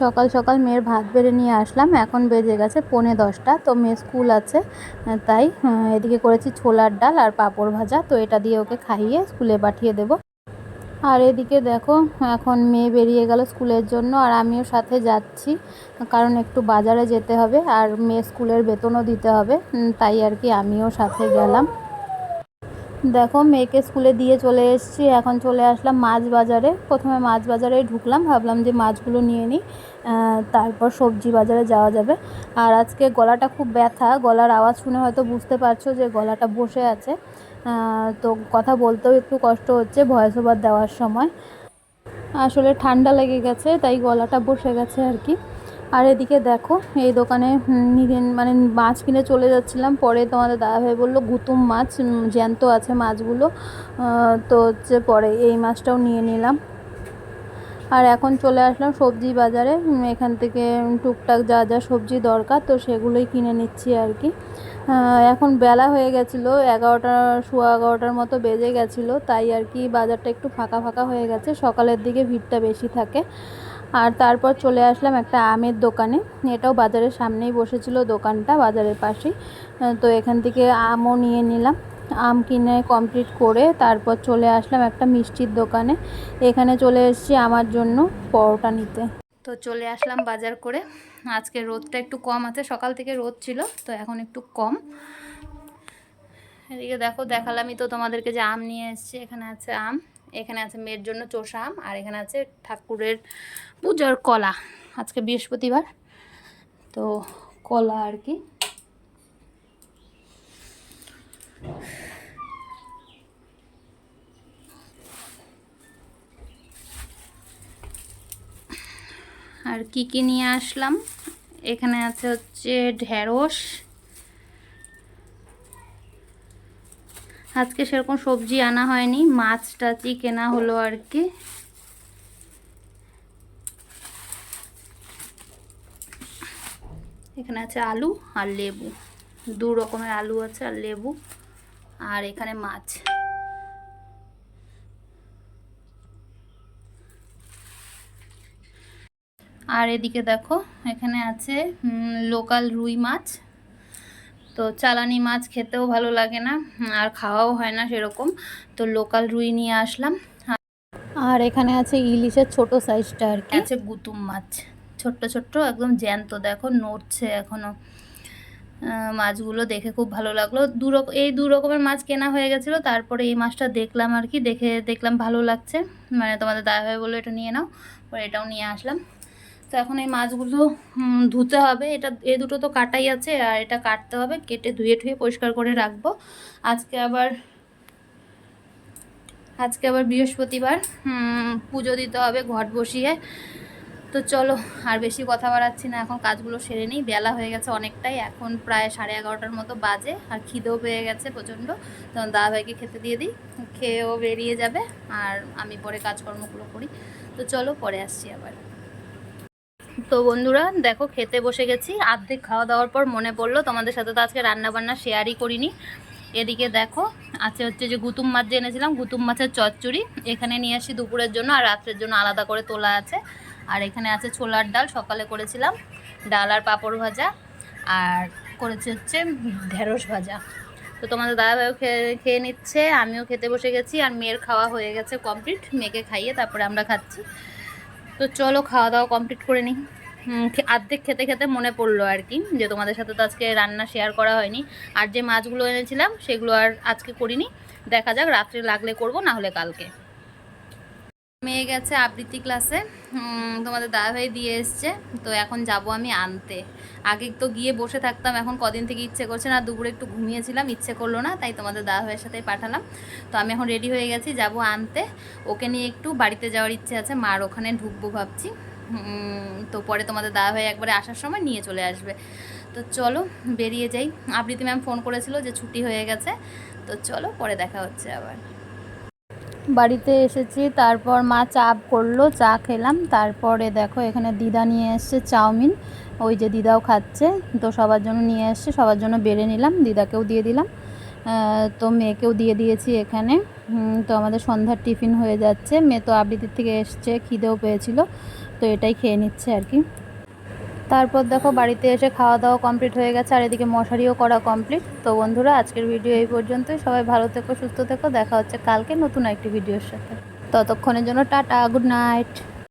সকাল সকাল মেয়ের ভাত বেড়ে নিয়ে আসলাম, এখন বেজে গেছে পৌনে দশটা, তো মেয়ে স্কুল আছে তাই এদিকে করেছি ছোলার ডাল আর পাঁপড় ভাজা, তো এটা দিয়ে ওকে খাইয়ে স্কুলে পাঠিয়ে দেবো। আর এদিকে দেখো, এখন মেয়ে বেরিয়ে গেল স্কুলের জন্য, আর আমিও সাথে যাচ্ছি, কারণ একটু বাজারে যেতে হবে, আর মেয়ে স্কুলের বেতনও দিতে হবে তাই আর কি আমিও সাথে গেলাম। দেখো, মেয়েকে স্কুলে দিয়ে চলে এসেছি। এখন চলে আসলাম মাছ বাজারে প্রথমে মাছ বাজারে ঢুকলাম। ভাবলাম যে মাছগুলো নিয়ে নিই। তারপর সবজি বাজারে যাওয়া যাবে। আর আজকে গলাটা খুব ব্যথা। গলার আওয়াজ শুনে হয়তো বুঝতে পারছ যে গলাটা বসে আছে। তো কথা বলতেও একটু কষ্ট হচ্ছে ভয়েস ওভার দেওয়ার সময়। আসলে ঠান্ডা লেগে গেছে, তাই গলাটা বসে গেছে আর কি। আর এদিকে দেখো, এই দোকানে মানে মাছ কিনে চলে যাচ্ছিলাম। পরে তোমাদের দাদাভাই বলল, গুতুম মাছ জ্যান্ত আছে মাছগুলো। তো হচ্ছে পরে এই মাছটাও নিয়ে নিলাম। আর এখন চলে আসলাম সবজি বাজারে। এখান থেকে টুকটাক যা যা সবজি দরকার, তো সেগুলোই কিনে নিচ্ছি আর কি। এখন বেলা হয়ে গেছিল, এগারোটা, সোয়া এগারোটার মতো বেজে গেছিল। তাই আর কি বাজারটা একটু ফাঁকা ফাঁকা হয়ে গেছে। সকালের দিকে ভিড়টা বেশি থাকে। আর তারপর চলে আসলাম একটা আমের দোকানে। এটাও বাজারের সামনেই বসেছিল দোকানটা, বাজারের পাশেই। তো এখান থেকে আমও নিয়ে নিলাম। আম কিনে কমপ্লিট করে তারপর চলে আসলাম একটা মিষ্টির দোকানে। এখানে চলে এসেছি আমার জন্য পরোটা নিতে। তো চলে আসলাম বাজার করে। আজকে রোদটা একটু কম আছে, সকাল থেকে রোদ ছিল, তো এখন একটু কম। এদিকে দেখো, দেখালামই তো তোমাদেরকে যে আম নিয়ে এসেছি। এখানে আছে আম। এখানে আছে মেয়ের জন্য চোষাম আর এখানে আছে ঠাকুরের পূজার কলা। আজকে বৃহস্পতিবার, তো কলা আর কি। আর কি কি নিয়ে আসলাম? এখানে আছে হচ্ছে ঢেঁড়স আজকে সেরকম সবজি আনা হয়নি মাছ টাচই কেনা হলো আর কি। এখানে আছে আলু আর লেবু। দু রকমের আলু আছে আর লেবু আর এখানে মাছ। আর এদিকে দেখো, এখানে আছে লোকাল রুই মাছ। তো চালানি মাছ খেতেও ভালো লাগে না আর খাওয়াও হয় না সেরকম। তো লোকাল রুই নিয়ে আসলাম। আর এখানে আছে ইলিশের ছোট সাইজটা আর কি। আছে গুতুম মাছ ছোট্ট ছোট্ট একদম জ্যান্ত। দেখো নড়ছে এখনও। মাছগুলো দেখে খুব ভালো লাগল। দু এই দু রকমের মাছ কেনা হয়ে গেছিল তারপরে এই মাছটা দেখলাম আর কি। দেখে দেখলাম ভালো লাগছে। মানে তোমাদের দাদাভাই বলল এটা নিয়ে নাও। পরে এটাও নিয়ে আসলাম। তো এখন এই মাছগুলো ধুতে হবে। এটা, এ দুটো তো কাটাই আছে, আর এটা কাটতে হবে। কেটে ধুয়ে ধুয়ে পরিষ্কার করে রাখব। আজকে আবার আজকে আবার বৃহস্পতিবার পুজো দিতে হবে ঘট বসিয়ে। তো চলো, আর বেশি কথা বাড়াচ্ছি না। এখন কাজগুলো সেরে নিই। বেলা হয়ে গেছে অনেকটাই। এখন প্রায় সাড়ে এগারোটার মতো বাজে, আর খিদেও পেয়ে গেছে প্রচণ্ড। তো দাদাভাইকে খেতে দিয়ে দিই। খেয়েও বেরিয়ে যাবে, আর আমি পরে কাজকর্মগুলো করি। তো চলো, পরে আসছি আবার। তো বন্ধুরা, দেখো খেতে বসে গেছি। আর্ধেক খাওয়া দাওয়ার পর মনে পড়ল, তোমাদের সাথে তো আজকে রান্নাবান্না শেয়ারই করিনি। এদিকে দেখো, আছে হচ্ছে যে গুতুম মাছ যে এনেছিলাম, গুতুম মাছের চচ্চড়ি। এখানে নিয়ে আসি দুপুরের জন্য আর রাত্রের জন্য আলাদা করে তোলা আছে। আর এখানে আছে ছোলার ডাল, সকালে করেছিলাম। ডাল আর পাঁপড় ভাজা। আর করেছে হচ্ছে ঢেঁড়স ভাজা। তো তোমাদের দাদাভাইও খেয়ে খেয়ে নিচ্ছে, আমিও খেতে বসে গেছি। আর মেয়ের খাওয়া হয়ে গেছে কমপ্লিট। মেয়েকে খাইয়ে তারপরে আমরা খাচ্ছি। তো চলো খাওয়া দাওয়া কমপ্লিট করে নিই। আর্ধেক খেতে খেতে মনে পড়ল আর কি যে তোমাদের সাথে তো আজকে রান্না শেয়ার করা হয়নি। আর যে মাছগুলো এনেছিলাম সেগুলো আর আজকে করিনি। দেখা যাক রাত্রে লাগলে করব, না হলে কালকে। মেয়ে গেছে আবৃত্তি ক্লাসে। তোমাদের দাদাভাই দিয়ে এসছে। তো এখন যাব আমি আনতে। আগে তো গিয়ে বসে থাকতাম, এখন কদিন থেকে ইচ্ছে করছে না, দুপুরে একটু ঘুমিয়েছিলাম, ইচ্ছে করল না, তাই তোমাদের দাদাভাইয়ের সাথে পাঠালাম। তো আমি এখন রেডি হয়ে গেছি, যাব আনতে। ওকে নিয়ে একটু বাড়িতে যাওয়ার ইচ্ছে আছে, মার ওখানে ঢুকবো ভাবছি। তো পরে তোমাদের দাদাভাই একবারে আসার সময় নিয়ে চলে আসবে। তো চলো, বেরিয়ে যাই। আবৃত্তি ম্যাম ফোন করেছিল যে ছুটি হয়ে গেছে। তো চলো, পরে দেখা হচ্ছে আবার। বাড়িতে এসেছি, তারপর মা চা করল, চা খেলাম, তারপরে দেখো এখানে দিদা নিয়ে এসছে চাউমিন। ওই যে দিদাও খাচ্ছে, তো সবার জন্য নিয়ে এসছে, সবার জন্য বেড়ে নিলাম, দিদাকেও দিয়ে দিলাম। তো মেয়েকেও দিয়ে দিয়েছি এখানে। তো আমাদের সন্ধ্যার টিফিন হয়ে যাচ্ছে। মেয়ে তো আবৃত্তির থেকে এসছে, খিদেও পেয়েছিল, তো এটাই খেয়ে নিচ্ছে আর কি। তারপর দেখো বাড়িতে এসে খাওয়া দাওয়া কমপ্লিট হয়ে গেছে, আর এদিকে মশারিও করা কমপ্লিট তো বন্ধুরা, আজকের ভিডিও এই পর্যন্তই। সবাই ভালো থেকো, সুস্থ থেকো। দেখা হচ্ছে কালকে নতুন একটি ভিডিওর সাথে। ততক্ষণের জন্য টাটা গুড নাইট